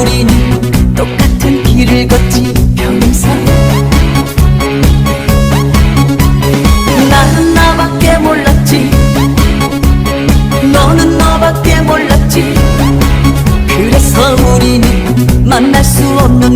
우리는 똑같은 길을 걷지 평생. 나는 나밖에 몰랐지. 너는 너밖에 몰랐지. 그래서 우리는 만날 수 없는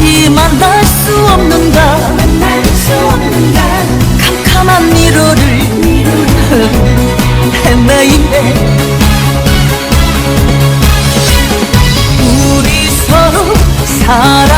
이 만날 수 없는가？만날 수 없는가 캄캄한 미로를 헤매이네 우리 서로 사랑